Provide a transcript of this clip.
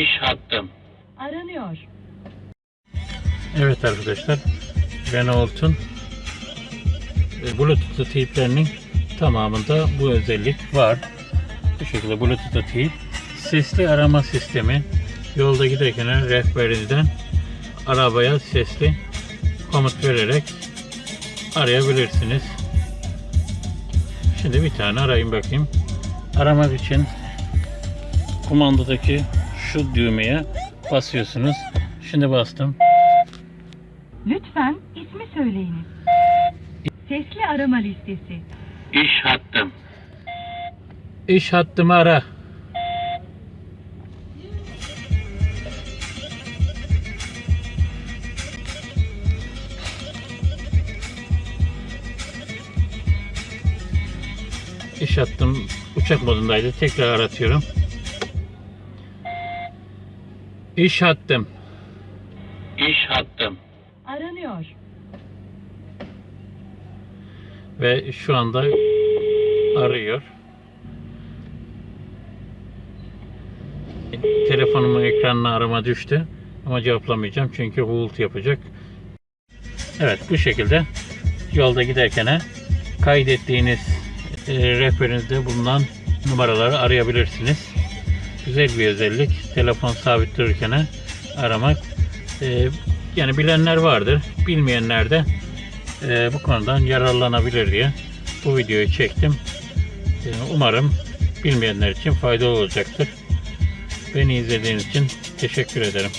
İş hattım. Aranıyor. Evet arkadaşlar Renault'un e, Bluetooth tiplerinin tamamında bu özellik var. Bu şekilde Bluetooth tip sesli arama sistemi yolda giderken rehberinizden arabaya sesli komut vererek arayabilirsiniz. Şimdi bir tane arayayım bakayım. Aramak için kumandadaki şu düğmeye basıyorsunuz. Şimdi bastım. Lütfen ismi söyleyiniz. Sesli arama listesi. İş hattım. İş hattımı ara. İş hattım uçak modundaydı. Tekrar aratıyorum. İş hattım. İş hattım. Aranıyor. Ve şu anda arıyor. Telefonumun ekranına arama düştü. Ama cevaplamayacağım çünkü uğultu yapacak. Evet bu şekilde yolda giderken kaydettiğiniz e, rehberinizde bulunan numaraları arayabilirsiniz. Güzel bir özellik. Telefon sabit dururken aramak. E, yani bilenler vardır. Bilmeyenler de e, bu konudan yararlanabilir diye bu videoyu çektim. E, umarım bilmeyenler için faydalı olacaktır. Beni izlediğiniz için teşekkür ederim.